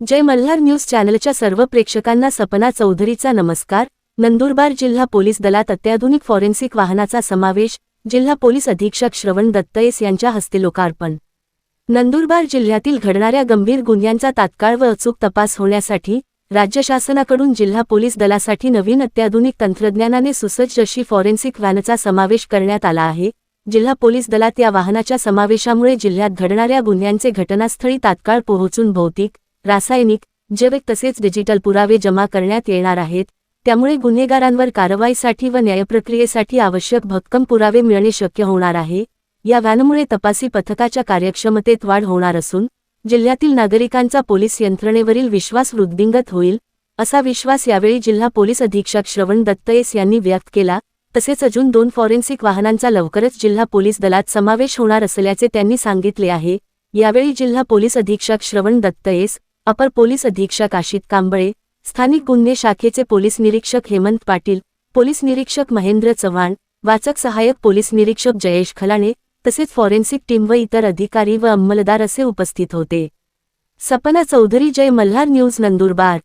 जय Malhar news चॅनलच्या सर्व प्रेक्षकांना सपना चौधरीचा नमस्कार. नंदुरबार जिल्हा पोलीस दलात अत्याधुनिक फॉरेन्सिक वाहनाचा समावेश जिल्हा पोलीस अधीक्षक श्रवण दत्तयस यांच्या हस्ते लोकार्पण. नंदुरबार जिल्ह्यातील घडणाऱ्या गंभीर गुन्ह्यांचा तात्काळ व अचूक तपास होण्यासाठी राज्य शासनाकडून जिल्हा पोलीस दलासाठी नवीन अत्याधुनिक तंत्रज्ञानाने सुसज्ज अशी फॉरेन्सिक व्हॅनचा समावेश करण्यात आला आहे. जिल्हा पोलीस दलात या वाहनाच्या समावेशामुळे जिल्ह्यात घडणाऱ्या गुन्ह्यांचे घटनास्थळी तात्काळ पोहोचून भौतिक रासायनिक जैविक तसेच डिजिटल पुरावे जमा करण्यात येणार आहेत त्यामुळे गुन्हेगारांवर कारवाईसाठी व न्यायप्रक्रियेसाठी आवश्यक भक्कम पुरावे मिळणे शक्य होणार आहे. या व्हॅनमुळे तपासी पथकाच्या कार्यक्षमतेत वाढ होणार असून जिल्ह्यातील नागरिकांचा पोलीस यंत्रणेवरील विश्वास वृद्धिंगत होईल असा विश्वास यावेळी जिल्हा पोलीस अधीक्षक श्रवण दत्तयेस यांनी व्यक्त केला. तसेच अजून दोन फॉरेन्सिक वाहनांचा लवकरच जिल्हा पोलीस दलात समावेश होणार असल्याचे त्यांनी सांगितले आहे. यावेळी जिल्हा पोलीस अधीक्षक श्रवण दत्तयेस अपर पोलीस अधीक्षक आशित कांबळे स्थानिक गुन्हे शाखेचे पोलीस निरीक्षक हेमंत पाटील पोलीस निरीक्षक महेंद्र चव्हाण वाचक सहाय्यक पोलीस निरीक्षक जयेश खलाणे तसेच फॉरेन्सिक टीम व इतर अधिकारी व अंमलदार असे उपस्थित होते. सपना चौधरी जय मल्हार न्यूज नंदुरबार.